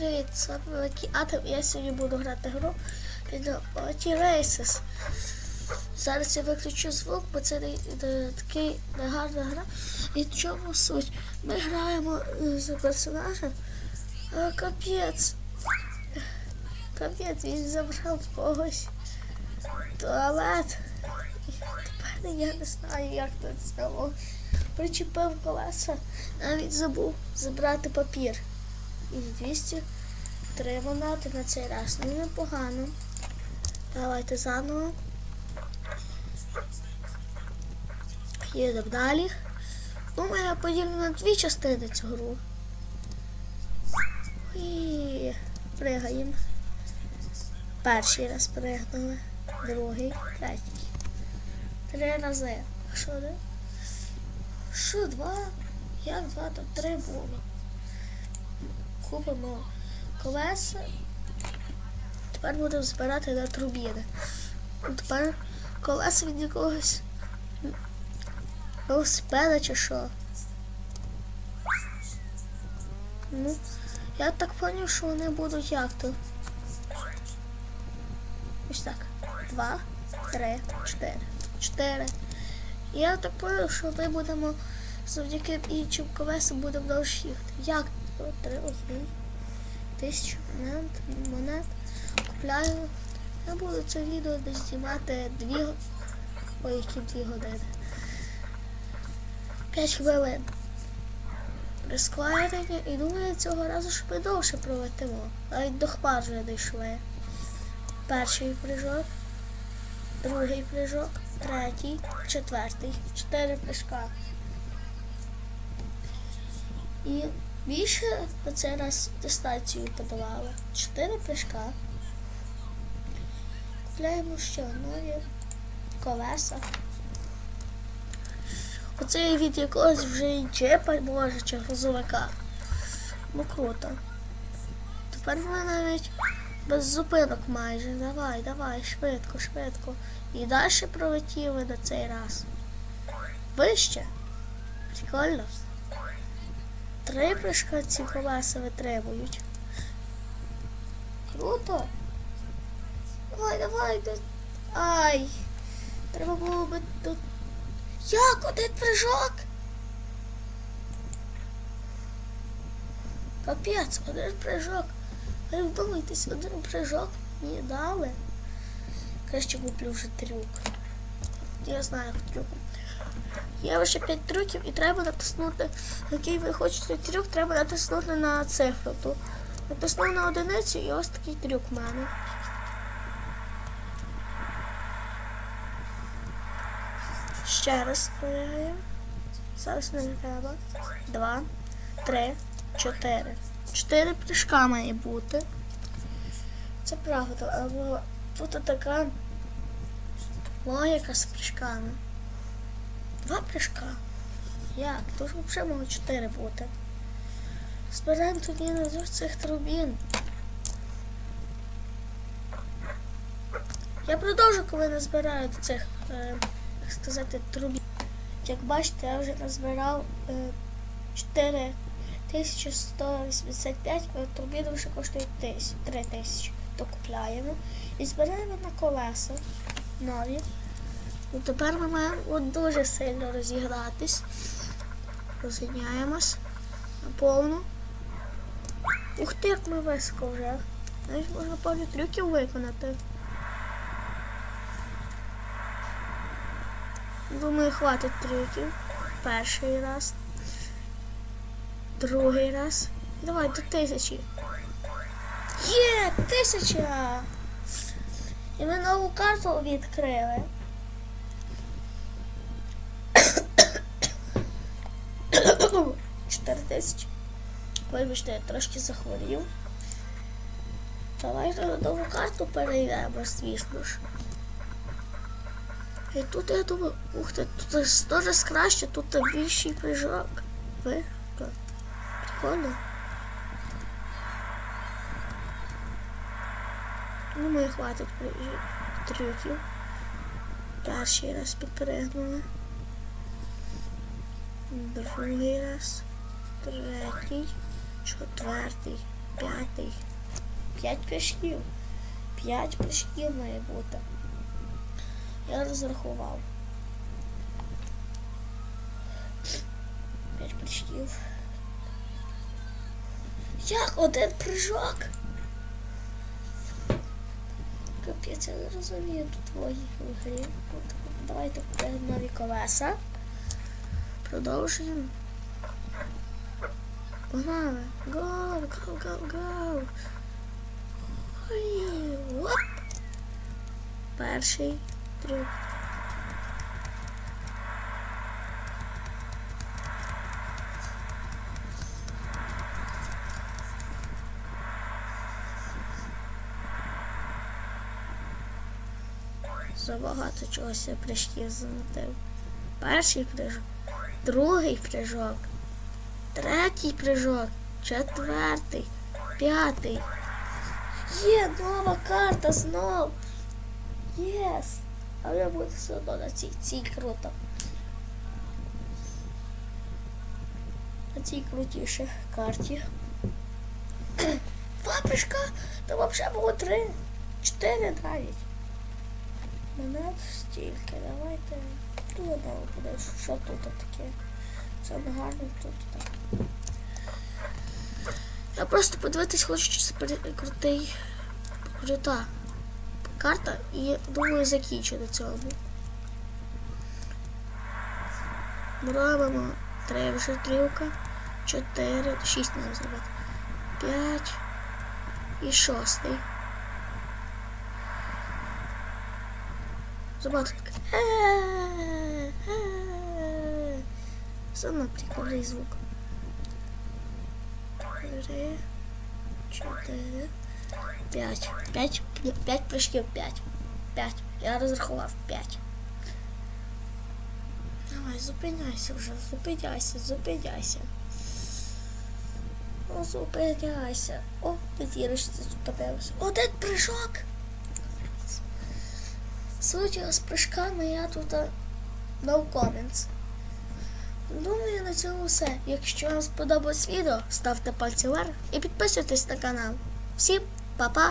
Привіт, з вами Великий Атом. Я сьогодні буду грати гру під Оті Races. Зараз я виключу звук, бо це не, такий негарна гра. І в чому суть? Ми граємо е, за персонажем. А капець. Капець, він забрав когось туалет. Тепер я не знаю, як це зробив. Причепив колеса, навіть забув забрати папір. І 203 монети на цей раз. Ну непогано. Давайте заново. Їдемо далі. Думаю, я поділю на дві частини цю гру. І пригаємо. Перший раз пригнули, другий, третій. Три рази. Що де? Що два? Як два, то три було купимо колеса. Тепер будемо збирати на турбіни. Тепер колеса від якогось велосипеда чи що. Ну, я так зрозумів, що вони будуть як то. Ось так. Два, три, чотири. Чотири. Я так зрозумів, що ми будемо завдяки іншим колесам будемо довше їхати. Як три окей. Тисячу монет, монет. Купляю. Я буду це відео десь знімати дві го- Ой, які дві години. П'ять хвилин. Прискорення і думаю, цього разу що ми довше пролетимо. Навіть до хмар вже дійшли. Перший прыжок, другий прыжок, третій, четвертий. Чотири прыжка. І більше на цей раз дистанцію подавали. Чотири прыжка. Купляємо ще нові колеса. Оце від якогось вже і джепа може чи грузовика. Ну круто. Тепер ми навіть без зупинок майже. Давай, давай, швидко, швидко. І далі пролетіли на цей раз. Вище. Прикольно. Три прыжка ці колеса витримують. Круто. Давай, давай. да- Ай. Треба було би тут. Як один прыжок? Капець, один прыжок. Ви вдумайтесь, один прыжок мені дали. Краще куплю вже трюк. Я знаю трюк. Є лише 5 трюків і треба натиснути, який ви хочете трюк, треба натиснути на цифру. ту. Натиснув на одиницю і ось такий трюк в мене. Ще раз стріляємо. Зараз не треба. Два, три, чотири. Чотири прыжка має бути. Це правда, або тут така логіка з прыжками. Два прыжка. Як? Тут взагалі могло чотири бути. Збираємо тоді на цих трубін. Я продовжу, коли назбираю цих, е, як сказати, трубін. Як бачите, я вже назбирав е, 4185, а турбіни вже 1000, 3000. То купляємо і збираємо на колеса нові. Ну, тепер ми маємо дуже сильно розігратись. Розганяємось на повну. Ух ти, як ми високо вже. Навіть можна пару трюків виконати. Думаю, хватить трюків. Перший раз. Другий раз. Давай до тисячі. Є! Тисяча! І ми нову карту відкрили. Чотири тисячі. Вибачте, я трошки захворів. Давайте на нову карту перейдемо, звісно ж. І тут я думаю, ух ти, тут дуже краще, тут більший прыжок. Ви? Прикольно. Ну, ми хватить трюків. Перший раз підпригнули. Другий раз Третій. Четвертий. П'ятий. П'ять прыжків. П'ять прыжків має бути. Я розрахував. П'ять прыжків. Як один прыжок? Капець, я не розумію тут твої в грі. От, Давайте купимо нові колеса. Продовжуємо. Погнали. Гоу, гоу, гоу, гоу. Ой, оп. Перший трюк. Забагато чогось я прыжків замотив. Перший прыжок, другий прыжок, третій прыжок, четвертий, п'ятий. Є нова карта знов. Єс. Але я буду все одно на цій, цій круто. На цій крутішій карті. Два прыжка, то взагалі було три, чотири навіть. Монет стільки, давайте. Ну, подивись, що тут таке. Це гарно тут так. Я просто подивитись хочу, чи це крутий крута карта і думаю закінчу на цьому. Робимо три вже трілка, чотири, шість нам зробити. П'ять і шостий. Забагато таке. Саме прикольний звук. Три, чотири, п'ять. П'ять, п'ять прыжків, п'ять. П'ять. Я розрахував п'ять. Давай, зупиняйся вже, зупиняйся, зупиняйся. Ну, зупиняйся. О, ти зірочці зупинилася. Один прыжок. Судя з прыжками я тут а, no comments. Думаю, на цьому все. Якщо вам сподобалось відео, ставте пальці вверх і підписуйтесь на канал. Всім па-па!